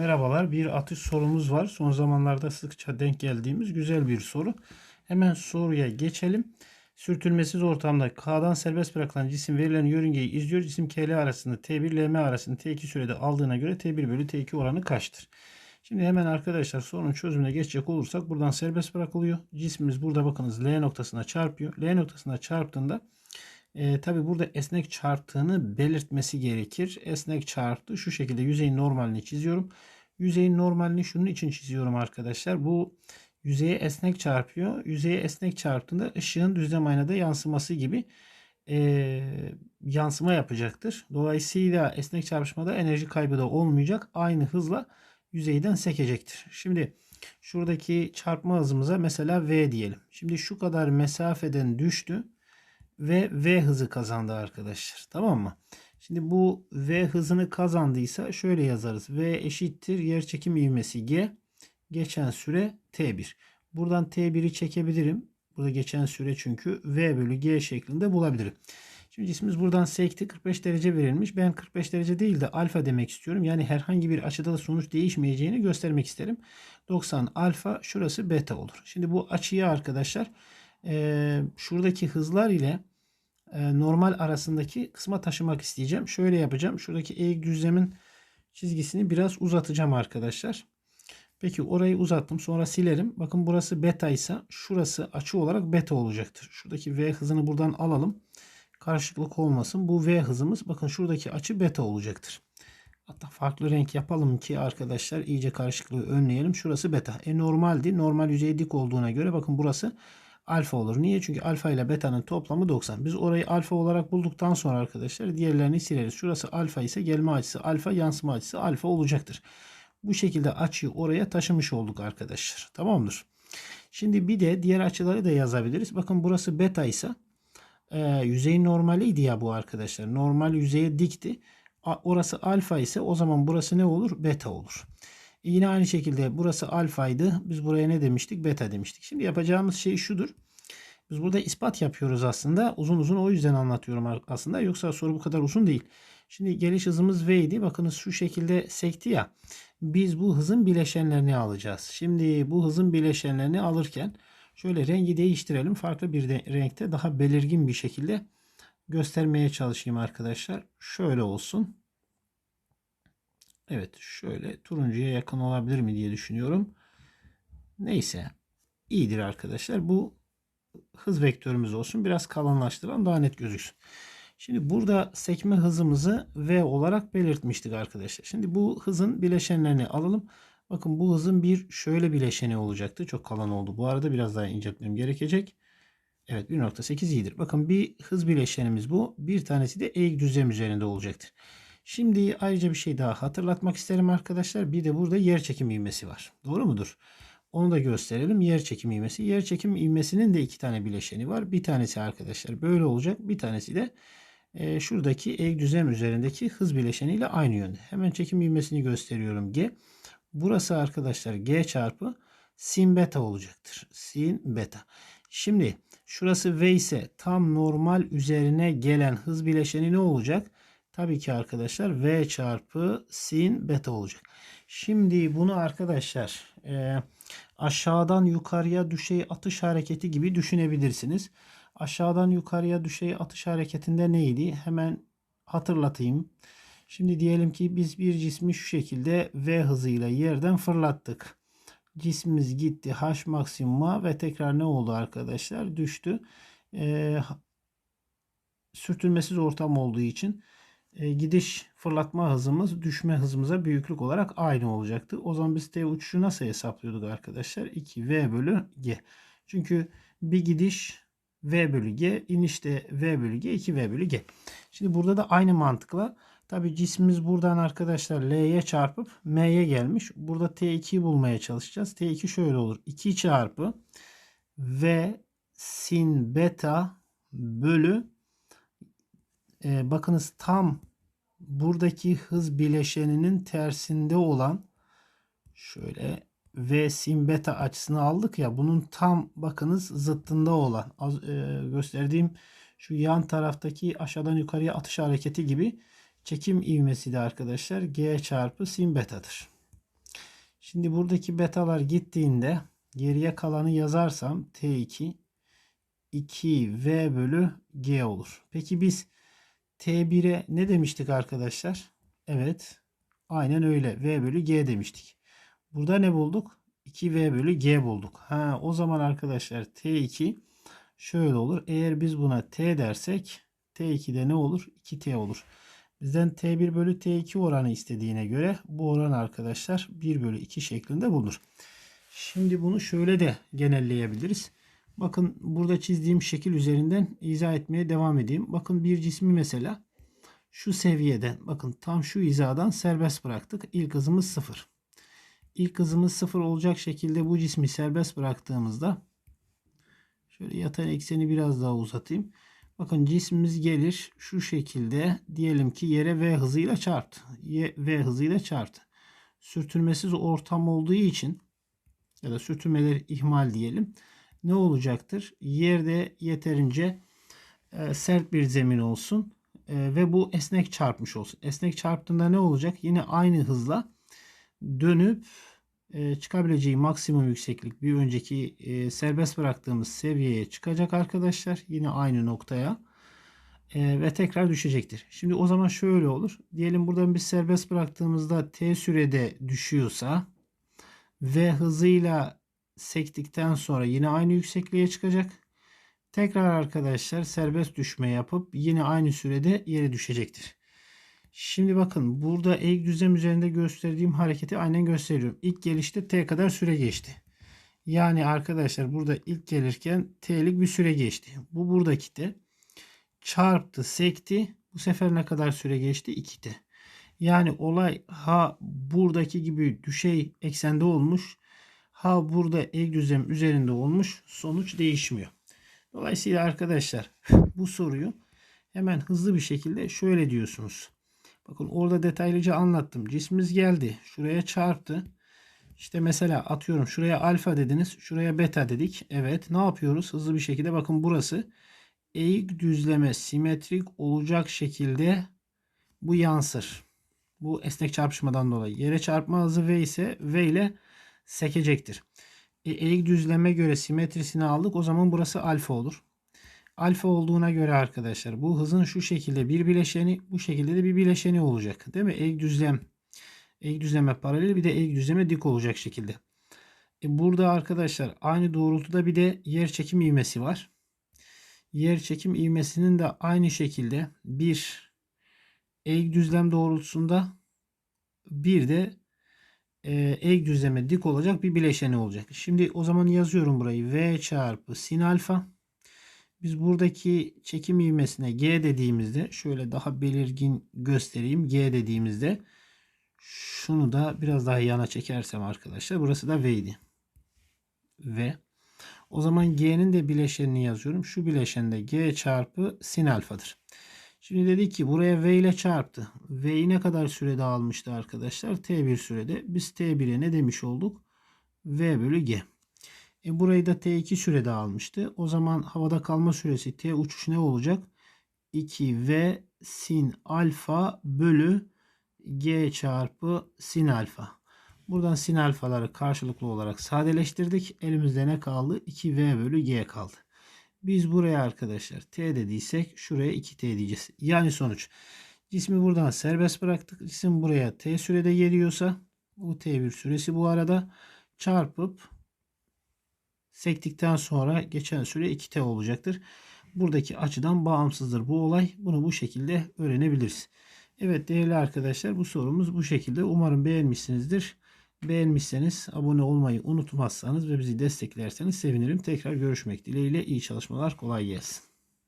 Merhabalar. Bir atış sorumuz var. Son zamanlarda sıkça denk geldiğimiz güzel bir soru. Hemen soruya geçelim. Sürtünmesiz ortamda K'dan serbest bırakılan cisim verilen yörüngeyi izliyor. Cisim KL arasında T1 LM arasında T2 sürede aldığına göre T1 bölü T2 oranı kaçtır? Şimdi hemen arkadaşlar sorunun çözümüne geçecek olursak buradan serbest bırakılıyor. Cismimiz burada bakınız L noktasına çarpıyor. L noktasına çarptığında e, tabi burada esnek çarptığını belirtmesi gerekir. Esnek çarptı. Şu şekilde yüzeyin normalini çiziyorum. Yüzeyin normalini şunun için çiziyorum arkadaşlar. Bu yüzeye esnek çarpıyor. Yüzeye esnek çarptığında ışığın düzlem aynada yansıması gibi e, yansıma yapacaktır. Dolayısıyla esnek çarpışmada enerji kaybı da olmayacak. Aynı hızla yüzeyden sekecektir. Şimdi şuradaki çarpma hızımıza mesela V diyelim. Şimdi şu kadar mesafeden düştü ve V hızı kazandı arkadaşlar. Tamam mı? Şimdi bu V hızını kazandıysa şöyle yazarız. V eşittir yer çekim ivmesi G. Geçen süre T1. Buradan T1'i çekebilirim. Burada geçen süre çünkü V bölü G şeklinde bulabilirim. Şimdi cismimiz buradan sekti. 45 derece verilmiş. Ben 45 derece değil de alfa demek istiyorum. Yani herhangi bir açıda da sonuç değişmeyeceğini göstermek isterim. 90 alfa şurası beta olur. Şimdi bu açıyı arkadaşlar e, şuradaki hızlar ile normal arasındaki kısma taşımak isteyeceğim. Şöyle yapacağım. Şuradaki eğik düzlemin çizgisini biraz uzatacağım arkadaşlar. Peki orayı uzattım. Sonra silerim. Bakın burası beta ise şurası açı olarak beta olacaktır. Şuradaki V hızını buradan alalım. Karışıklık olmasın. Bu V hızımız bakın şuradaki açı beta olacaktır. Hatta farklı renk yapalım ki arkadaşlar iyice karışıklığı önleyelim. Şurası beta. E normaldi. Normal yüzey dik olduğuna göre bakın burası alfa olur. Niye? Çünkü alfa ile beta'nın toplamı 90. Biz orayı alfa olarak bulduktan sonra arkadaşlar diğerlerini sileriz. Şurası alfa ise gelme açısı alfa, yansıma açısı alfa olacaktır. Bu şekilde açıyı oraya taşımış olduk arkadaşlar. Tamamdır. Şimdi bir de diğer açıları da yazabiliriz. Bakın burası beta ise e, yüzeyin normaliydi ya bu arkadaşlar. Normal yüzeye dikti. A, orası alfa ise o zaman burası ne olur? Beta olur. Yine aynı şekilde burası alfaydı. Biz buraya ne demiştik? Beta demiştik. Şimdi yapacağımız şey şudur. Biz burada ispat yapıyoruz aslında. Uzun uzun o yüzden anlatıyorum aslında. Yoksa soru bu kadar uzun değil. Şimdi geliş hızımız v idi. Bakınız şu şekilde sekti ya. Biz bu hızın bileşenlerini alacağız. Şimdi bu hızın bileşenlerini alırken şöyle rengi değiştirelim. Farklı bir de renkte daha belirgin bir şekilde göstermeye çalışayım arkadaşlar. Şöyle olsun. Evet şöyle turuncuya yakın olabilir mi diye düşünüyorum. Neyse iyidir arkadaşlar. Bu hız vektörümüz olsun. Biraz kalınlaştıran daha net gözüksün. Şimdi burada sekme hızımızı V olarak belirtmiştik arkadaşlar. Şimdi bu hızın bileşenlerini alalım. Bakın bu hızın bir şöyle bileşeni olacaktı. Çok kalın oldu. Bu arada biraz daha inceltmem gerekecek. Evet 1.8 iyidir. Bakın bir hız bileşenimiz bu. Bir tanesi de eğik düzlem üzerinde olacaktır. Şimdi ayrıca bir şey daha hatırlatmak isterim arkadaşlar. Bir de burada yer çekim ivmesi var. Doğru mudur? Onu da gösterelim. Yer çekim ivmesi. Yer çekim ivmesinin de iki tane bileşeni var. Bir tanesi arkadaşlar böyle olacak. Bir tanesi de e, şuradaki eğik düzlem üzerindeki hız bileşeniyle aynı yönde. Hemen çekim ivmesini gösteriyorum. G. Burası arkadaşlar G çarpı sin beta olacaktır. Sin beta. Şimdi şurası V ise tam normal üzerine gelen hız bileşeni ne olacak? Tabii ki arkadaşlar V çarpı sin beta olacak. Şimdi bunu arkadaşlar e, aşağıdan yukarıya düşey atış hareketi gibi düşünebilirsiniz. Aşağıdan yukarıya düşey atış hareketinde neydi? Hemen hatırlatayım. Şimdi diyelim ki biz bir cismi şu şekilde V hızıyla yerden fırlattık. Cismimiz gitti H maksimuma ve tekrar ne oldu arkadaşlar? Düştü. E, sürtünmesiz ortam olduğu için gidiş fırlatma hızımız düşme hızımıza büyüklük olarak aynı olacaktı. O zaman biz T uçuşu nasıl hesaplıyorduk arkadaşlar? 2V bölü G. Çünkü bir gidiş V bölü G, inişte V bölü G, 2V bölü G. Şimdi burada da aynı mantıkla tabi cismimiz buradan arkadaşlar L'ye çarpıp M'ye gelmiş. Burada T2'yi bulmaya çalışacağız. T2 şöyle olur. 2 çarpı V sin beta bölü e, bakınız tam buradaki hız bileşeninin tersinde olan şöyle V sin beta açısını aldık ya bunun tam bakınız zıttında olan az, e, gösterdiğim şu yan taraftaki aşağıdan yukarıya atış hareketi gibi çekim ivmesi de arkadaşlar G çarpı sin betadır. Şimdi buradaki betalar gittiğinde geriye kalanı yazarsam T2 2V bölü G olur. Peki biz T1'e ne demiştik arkadaşlar? Evet. Aynen öyle. V bölü G demiştik. Burada ne bulduk? 2V bölü G bulduk. Ha, o zaman arkadaşlar T2 şöyle olur. Eğer biz buna T dersek T2'de ne olur? 2T olur. Bizden T1 bölü T2 oranı istediğine göre bu oran arkadaşlar 1 bölü 2 şeklinde bulunur. Şimdi bunu şöyle de genelleyebiliriz. Bakın burada çizdiğim şekil üzerinden izah etmeye devam edeyim. Bakın bir cismi mesela şu seviyeden bakın tam şu hizadan serbest bıraktık. İlk hızımız 0. İlk hızımız 0 olacak şekilde bu cismi serbest bıraktığımızda şöyle yatay ekseni biraz daha uzatayım. Bakın cismimiz gelir şu şekilde diyelim ki yere V hızıyla çarptı. V hızıyla çarptı. Sürtünmesiz ortam olduğu için ya da sürtünmeleri ihmal diyelim. Ne olacaktır? Yerde yeterince e, sert bir zemin olsun e, ve bu esnek çarpmış olsun. Esnek çarptığında ne olacak? Yine aynı hızla dönüp e, çıkabileceği maksimum yükseklik bir önceki e, serbest bıraktığımız seviyeye çıkacak arkadaşlar. Yine aynı noktaya e, ve tekrar düşecektir. Şimdi o zaman şöyle olur. Diyelim buradan biz serbest bıraktığımızda t sürede düşüyorsa ve hızıyla sektikten sonra yine aynı yüksekliğe çıkacak. Tekrar arkadaşlar serbest düşme yapıp yine aynı sürede yere düşecektir. Şimdi bakın burada eğik düzlem üzerinde gösterdiğim hareketi aynen gösteriyorum. İlk gelişte t kadar süre geçti. Yani arkadaşlar burada ilk gelirken t'lik bir süre geçti. Bu buradaki t. Çarptı, sekti. Bu sefer ne kadar süre geçti? 2t. Yani olay ha buradaki gibi düşey eksende olmuş. Ha burada düzlem üzerinde olmuş. Sonuç değişmiyor. Dolayısıyla arkadaşlar bu soruyu hemen hızlı bir şekilde şöyle diyorsunuz. Bakın orada detaylıca anlattım. Cismimiz geldi. Şuraya çarptı. İşte mesela atıyorum şuraya alfa dediniz. Şuraya beta dedik. Evet ne yapıyoruz? Hızlı bir şekilde bakın burası eğik düzleme simetrik olacak şekilde bu yansır. Bu esnek çarpışmadan dolayı. Yere çarpma hızı V ise V ile sekecektir. E, eğik düzleme göre simetrisini aldık. O zaman burası alfa olur. Alfa olduğuna göre arkadaşlar bu hızın şu şekilde bir bileşeni bu şekilde de bir bileşeni olacak. Değil mi? Eğik düzlem eğik düzleme paralel bir de eğik düzleme dik olacak şekilde. E burada arkadaşlar aynı doğrultuda bir de yer çekim ivmesi var. Yer çekim ivmesinin de aynı şekilde bir eğik düzlem doğrultusunda bir de e, eğik düzleme dik olacak bir bileşeni olacak. Şimdi o zaman yazıyorum burayı. V çarpı sin alfa. Biz buradaki çekim ivmesine G dediğimizde şöyle daha belirgin göstereyim. G dediğimizde şunu da biraz daha yana çekersem arkadaşlar burası da V idi. V. O zaman G'nin de bileşenini yazıyorum. Şu bileşen de G çarpı sin alfadır. Şimdi dedi ki buraya V ile çarptı. V'yi ne kadar sürede almıştı arkadaşlar? T1 sürede. Biz T1'e ne demiş olduk? V bölü G. E burayı da T2 sürede almıştı. O zaman havada kalma süresi T uçuş ne olacak? 2V sin alfa bölü G çarpı sin alfa. Buradan sin alfaları karşılıklı olarak sadeleştirdik. Elimizde ne kaldı? 2V bölü G kaldı. Biz buraya arkadaşlar T dediysek şuraya 2T diyeceğiz. Yani sonuç. Cismi buradan serbest bıraktık. Cisim buraya T sürede geliyorsa bu T1 süresi bu arada çarpıp sektikten sonra geçen süre 2T olacaktır. Buradaki açıdan bağımsızdır bu olay. Bunu bu şekilde öğrenebiliriz. Evet değerli arkadaşlar bu sorumuz bu şekilde. Umarım beğenmişsinizdir. Beğenmişseniz abone olmayı unutmazsanız ve bizi desteklerseniz sevinirim. Tekrar görüşmek dileğiyle iyi çalışmalar kolay gelsin.